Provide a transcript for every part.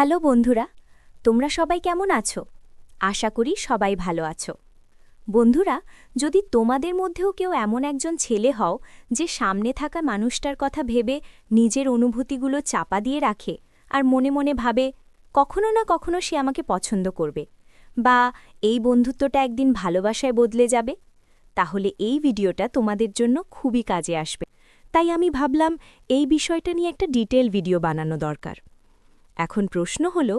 Hello বন্ধুরা, তোমরা সবাই কেমন আছো? আশা করি সবাই ভালো আছো। বন্ধুরা, যদি তোমাদের মধ্যেও কেউ এমন একজন ছেলে হও যে সামনে থাকা মানুষটার কথা ভেবে নিজের অনুভূতিগুলো চাপা দিয়ে রাখে আর মনে মনে ভাবে, কখনো না কখনো সে আমাকে পছন্দ করবে বা, এই বন্ধুত্বটা একদিন ভালোবাসায় বদলে যাবে তাহলে এই ভিডিওটা তোমাদের জন্য খুবই কাজে আসবে। তাই আমি ভাবলাম, এই বিষয়টা নিয়ে একটা ডিটেল ভিডিও বানানো দরকার। এখন প্রশ্ন হল,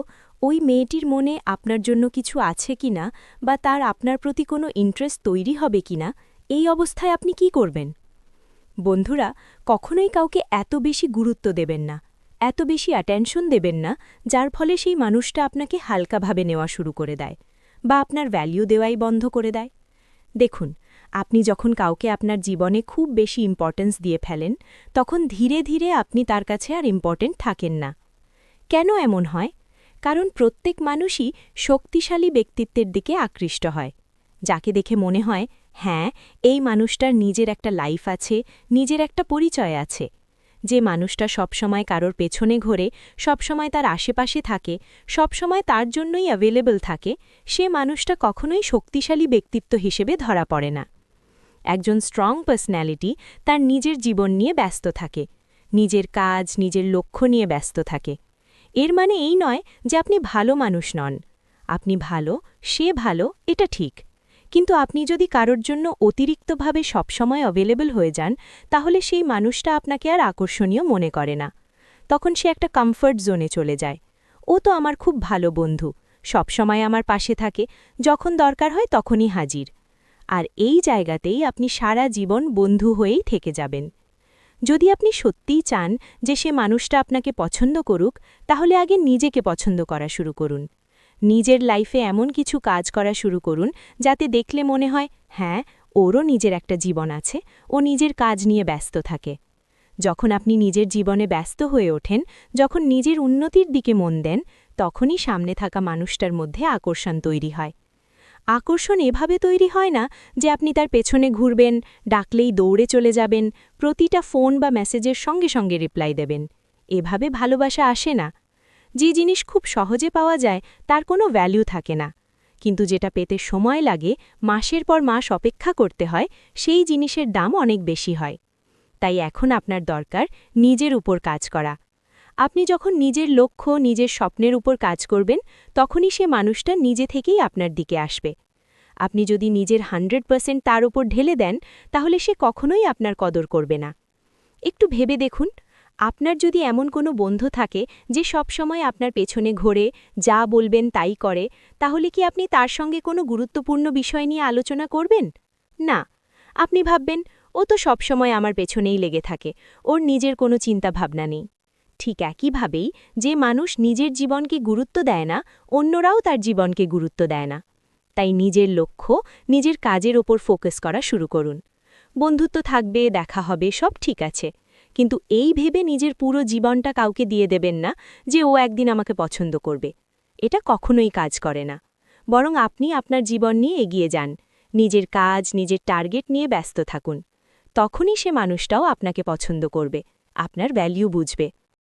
ওই মেয়েটির মনে আপনার জন্য কিছু আছে কিনা বা তার আপনার প্রতি কোনো ইন্টারেস্ট তৈরি হবে কিনা? এই অবস্থায় আপনি কি করবেন? বন্ধুরা, কখনোই কাউকে এত বেশি গুরুত্ব দেবেন না, এত বেশি অ্যাটেনশন দেবেন না, যার ফলে সেই মানুষটা আপনাকে হালকাভাবে নেওয়া শুরু করে দেয় বা আপনার ভ্যালিউ দেওয়াই বন্ধ করে দেয়। দেখুন, আপনি যখন কাউকে আপনার জীবনে খুব বেশি ইম্পর্টেন্স দিয়ে ফেলেন, তখন ধীরে ধীরে আপনি তার কাছে আর ইম্পর্টেন্ট থাকেন না। কেন এমন হয়? কারণ প্রত্যেক মানুষই শক্তিশালী ব্যক্তিত্বের দিকে আকৃষ্ট হয়। যাকে দেখে মনে হয় হ্যাঁ এই মানুষটার নিজের একটা লাইফ আছে, নিজের একটা পরিচয় আছে। যে মানুষটা সবসময় কারোর পেছনে ঘোরে, সবসময় তার আশেপাশে থাকে, সবসময় তার জন্যই অ্যাভেলেবল থাকে, সে মানুষটা কখনোই শক্তিশালী ব্যক্তিত্ব হিসেবে ধরা পড়ে না। একজন স্ট্রং পার্সোনালিটি তার নিজের জীবন নিয়ে ব্যস্ত থাকে, নিজের কাজ, নিজের লক্ষ্য নিয়ে ব্যস্ত থাকে। এর মানে এই নয় যে আপনি ভালো মানুষ নন। আপনি ভালো, সে ভালো, এটা ঠিক। কিন্তু আপনি যদি কারোর জন্য অতিরিক্তভাবে সবসময় অ্যাভেলেবল হয়ে যান, তাহলে সেই মানুষটা আপনাকে আর আকর্ষণীয় মনে করে না। তখন সে একটা কমফর্ট জোনে চলে যায়। ও তো আমার খুব ভালো বন্ধু, সবসময় আমার পাশে থাকে, যখন দরকার হয় তখনই হাজির। আর এই জায়গাতেই আপনি সারা জীবন বন্ধু হয়েই থেকে যাবেন। যদি আপনি সত্যিই চান যে সে মানুষটা আপনাকে পছন্দ করুক, তাহলে আগে নিজেকে পছন্দ করা শুরু করুন। নিজের লাইফে এমন কিছু কাজ করা শুরু করুন, যাতে দেখলে মনে হয় হ্যাঁ ওরও নিজের একটা জীবন আছে, ও নিজের কাজ নিয়ে ব্যস্ত থাকে। যখন আপনি নিজের জীবনে ব্যস্ত হয়ে ওঠেন, যখন নিজের উন্নতির দিকে মন দেন, তখনই সামনে থাকা মানুষটার মধ্যে আকর্ষণ তৈরি হয়। আকর্ষণ এভাবে তৈরি হয় না যে আপনি তার পেছনে ঘুরবেন, ডাকলেই দৌড়ে চলে যাবেন, প্রতিটা ফোন বা মেসেজের সঙ্গে সঙ্গে রিপ্লাই দেবেন। এভাবে ভালোবাসা আসে না। যে জিনিস খুব সহজে পাওয়া যায়, তার কোনো ভ্যালু থাকে না। কিন্তু যেটা পেতে সময় লাগে, মাসের পর মাস অপেক্ষা করতে হয়, সেই জিনিসের দাম অনেক বেশি হয়। তাই এখন আপনার দরকার নিজের উপর কাজ করা। আপনি যখন নিজের লক্ষ্য, নিজের স্বপ্নের উপর কাজ করবেন, তখনই সে মানুষটা নিজে থেকেই আপনার দিকে আসবে। আপনি যদি নিজের হান্ড্রেড পার্সেন্ট তার উপর ঢেলে দেন, তাহলে সে কখনোই আপনার কদর করবে না। একটু ভেবে দেখুন, আপনার যদি এমন কোনো বন্ধু থাকে যে সবসময় আপনার পেছনে ঘোরে, যা বলবেন তাই করে, তাহলে কি আপনি তার সঙ্গে কোনো গুরুত্বপূর্ণ বিষয় নিয়ে আলোচনা করবেন? না। আপনি ভাববেন, ও তো সবসময় আমার পেছনেই লেগে থাকে, ওর নিজের কোনো চিন্তা ভাবনা নেই। ঠিক একইভাবেই যে মানুষ নিজের জীবনকে গুরুত্ব দেয় না, অন্যরাও তার জীবনকে গুরুত্ব দেয় না। তাই নিজের লক্ষ্য, নিজের কাজের ওপর ফোকাস করা শুরু করুন। বন্ধুত্ব থাকবে, দেখা হবে, সব ঠিক আছে। কিন্তু এই ভেবে নিজের পুরো জীবনটা কাউকে দিয়ে দেবেন না যে ও একদিন আমাকে পছন্দ করবে। এটা কখনোই কাজ করে না। বরং আপনি আপনার জীবন নিয়ে এগিয়ে যান। নিজের কাজ, নিজের টার্গেট নিয়ে ব্যস্ত থাকুন। তখনই সে মানুষটাও আপনাকে পছন্দ করবে। আপনার ভ্যালিউ বুঝবে।